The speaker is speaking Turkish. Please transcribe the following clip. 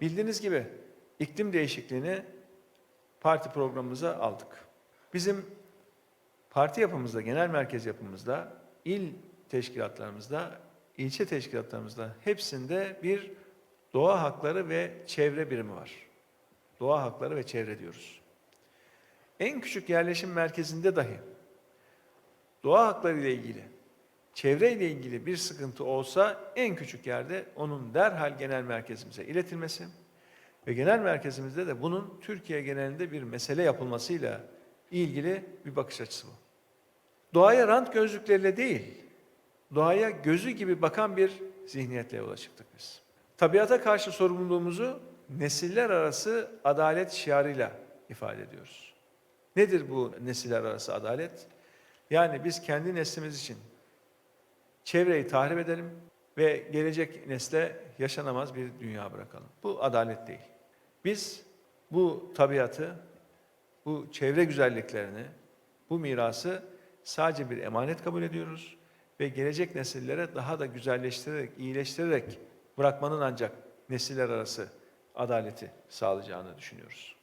Bildiğiniz gibi iklim değişikliğini parti programımıza aldık. Bizim parti yapımızda, genel merkez yapımızda, il teşkilatlarımızda, ilçe teşkilatlarımızda hepsinde bir doğa hakları ve çevre birimi var. Doğa hakları ve çevre diyoruz. En küçük yerleşim merkezinde dahi doğa hakları ile ilgili, çevre ile ilgili bir sıkıntı olsa en küçük yerde onun derhal genel merkezimize iletilmesi ve genel merkezimizde de bunun Türkiye genelinde bir mesele yapılmasıyla ilgili bir bakış açısı bu. Doğaya rant gözlükleriyle değil, doğaya gözü gibi bakan bir zihniyetle yola çıktık biz. Tabiata karşı sorumluluğumuzu nesiller arası adalet şiarıyla ifade ediyoruz. Nedir bu nesiller arası adalet? Yani biz kendi neslimiz için çevreyi tahrip edelim ve gelecek nesle yaşanamaz bir dünya bırakalım. Bu adalet değil. Biz bu tabiatı, bu çevre güzelliklerini, bu mirası sadece bir emanet kabul ediyoruz ve gelecek nesillere daha da güzelleştirerek, iyileştirerek bırakmanın ancak nesiller arası adaleti sağlayacağını düşünüyoruz.